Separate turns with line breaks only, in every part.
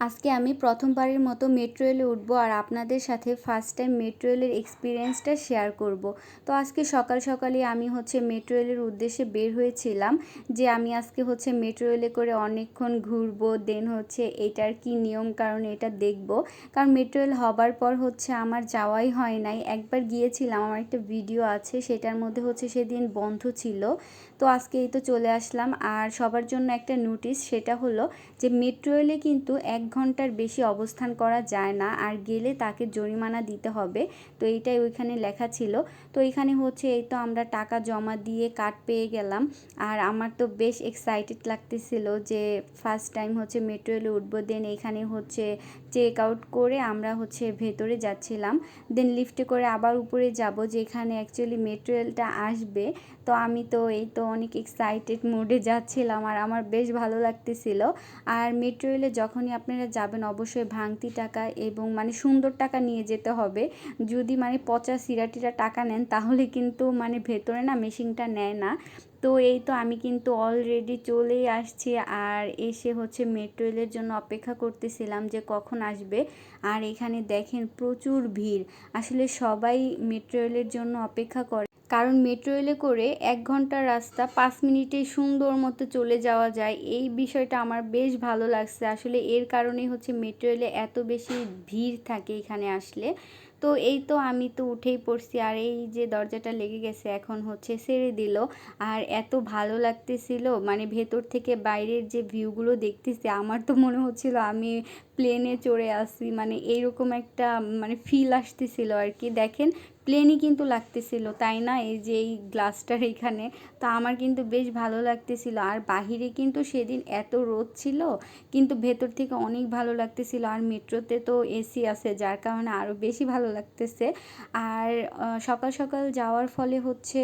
আজকে আমি প্রথমবারের মতো মেট্রো রেলে উঠবো আর আপনাদের সাথে ফার্স্ট টাইম মেট্রো রেলের এক্সপিরিয়েন্সটা শেয়ার করব। তো আজকে সকাল সকালে আমি হচ্ছে মেট্রো রেলের উদ্দেশ্যে বের হয়েছিলাম যে আমি আজকে হচ্ছে মেট্রো রেলে করে অনেকক্ষণ ঘুরবো দেন হচ্ছে এটার কি নিয়ম কারণ এটা দেখব। কারণ মেট্রো রেল হবার পর হচ্ছে আমার যাওয়াই হয় নাই। একবার গিয়েছিলাম, আমার একটা ভিডিও আছে, সেটার মধ্যে হচ্ছে সেদিন বন্ধ ছিল। তো আজকে এই তো চলে আসলাম। আর সবার জন্য একটা নোটিশ সেটা হলো যে মেট্রো রেলে কিন্তু এক ঘণ্টার বেশি অবস্থান করা যায় না, আর গেলে তাকে জরিমানা দিতে হবে। তো এইটাই ওইখানে লেখা ছিল। তো এখানে হচ্ছে এই তো আমরা টাকা জমা দিয়ে কার্ড পেয়ে গেলাম। আর আমার তো বেশ এক্সাইটেড লাগতেছিল যে ফার্স্ট টাইম হচ্ছে মেট্রো রেলে উঠবো দেন এখানে হচ্ছে চেক আউট করে আমরা হচ্ছে ভেতরে যাচ্ছিলাম। দেন লিফটে করে আবার উপরে যাব, যেখানে অ্যাকচুয়ালি মেট্রো রেলটা আসবে। তো আমি তো এই তো অনেক এক্সাইটেড মুডে যাচ্ছিলাম, আর আমার বেশ ভালো লাগতেছিল। আর মেট্রো রেলে যখনই আপনারা যাবেন, অবশ্যই ভাঙতি টাকা এবং মানে সুন্দর টাকা নিয়ে যেতে হবে। যদি মানে পচা সিরাটিরা টাকা নেন, তাহলে কিন্তু মানে ভেতরে না মেশিনটা নেয় না। তো এই তো আমি কিন্তু অলরেডি চলেই আসছি আর এসে হচ্ছে মেট্রো রেলের জন্য অপেক্ষা করতেছিলাম যে কখন আসবে। আর এখানে দেখেন প্রচুর ভিড়। আসলে সবাই মেট্রো রেলের জন্য অপেক্ষা করে। কারণ মেট্রো রেলে করে এক ঘণ্টার রাস্তা পাঁচ মিনিটে সুন্দর মতো চলে যাওয়া যায়। এই বিষয়টা আমার বেশ ভালো লাগছে। আসলে এর কারণেই হচ্ছে মেট্রো রেলে এত বেশি ভিড় থাকে এখানে আসলে। তো এই তো আমি তো উঠেই পড়ছি আর এই যে দরজাটা লেগে গেছে এখন হচ্ছে সেরে দিল। আর এত ভালো লাগতেছিল মানে ভেতর থেকে বাইরের যে ভিউগুলো দেখতেছি, আমার তো মনে হচ্ছিল আমি প্লেনে চড়ে আসি মানে এইরকম একটা মানে ফিল আসতেছিল আর কি। দেখেন প্লেনই কিন্তু লাগতেছিল, তাই না? এই যে এই গ্লাসটার এখানে। তো আমার কিন্তু বেশ ভালো লাগতেছিল। আর বাহিরে কিন্তু সেদিন এত রোদ ছিল, কিন্তু ভেতর থেকে অনেক ভালো লাগতেছিল। আর মেট্রোতে তো এসি আছে, যার কারণে আরও বেশি ভালো লাগতেছে। আর সকাল সকাল যাওয়ার ফলে হচ্ছে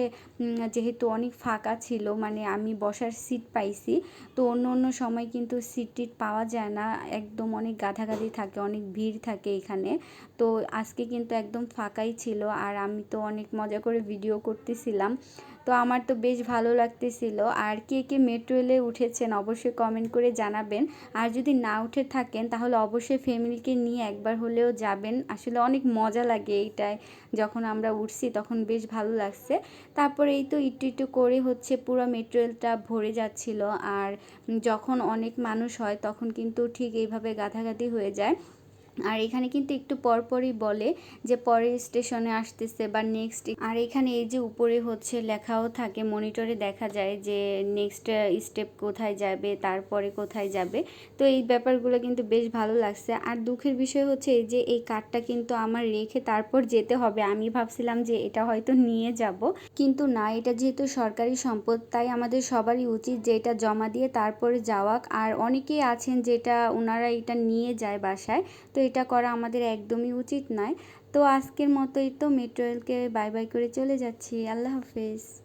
যেহেতু অনেক ফাঁকা ছিল মানে আমি বসার সিট পাইছি, তো অন্য অন্য সময় কিন্তু সিট টিট পাওয়া যায় না। একদম অনেক গাধাগাধি থাকে, অনেক ভিড় থাকে এখানে। তো আজকে কিন্তু একদম ফাঁকাই ছিল আর আমি তো অনেক মজা করে ভিডিও করতেছিলাম। তো আমার তো বেশ ভালো লাগতেছিল। আর কে কে মেট্রো রেলে উঠেছেন অবশ্যই কমেন্ট করে জানাবেন। আর যদি না উঠে থাকেন, তাহলে অবশ্যই ফ্যামিলিকে নিয়ে একবার হলেও যাবেন। আসলে অনেক মজা লাগে এইটায়। যখন আমরা উঠছি, তখন বেশ ভালো লাগছে। তারপরে এই তো একটু একটু করে হচ্ছে পুরো মেট্রো রেলটা ভরে যাচ্ছিল। আর যখন অনেক মানুষ হয়, তখন কিন্তু ঠিক এইভাবে গাধাগাধি হয়ে যায়। আর এখানে কিন্তু একটু পরপরই বলে যে পরের স্টেশনে আসতেছে বা নেক্সট আর এখানে এই যে উপরে হচ্ছে লেখাও থাকে মনিটরে দেখা যায় যে নেক্সট স্টেপ কোথায় যাবে, তারপরে কোথায় যাবে। তো এই ব্যাপারগুলো কিন্তু বেশ ভালো লাগছে। আর দুঃখের বিষয় হচ্ছে এই যে এই কার্ডটা কিন্তু আমার রেখে তারপর যেতে হবে। আমি ভাবছিলাম যে এটা হয়তো নিয়ে যাব, কিন্তু না, এটা যেহেতু সরকারি সম্পদ, তাই আমাদের সবারই উচিত যে এটা জমা দিয়ে তারপরে যাওয়া আর অনেকেই আছেন যেটা ওনারা এটা নিয়ে যায় বাসায়, তো এটা করা আমাদের একদমই উচিত নয়। তো আজকের মতোই তো মেট্রোয়েলকে বাই বাই করে চলে যাচ্ছি। আল্লাহ হাফেজ।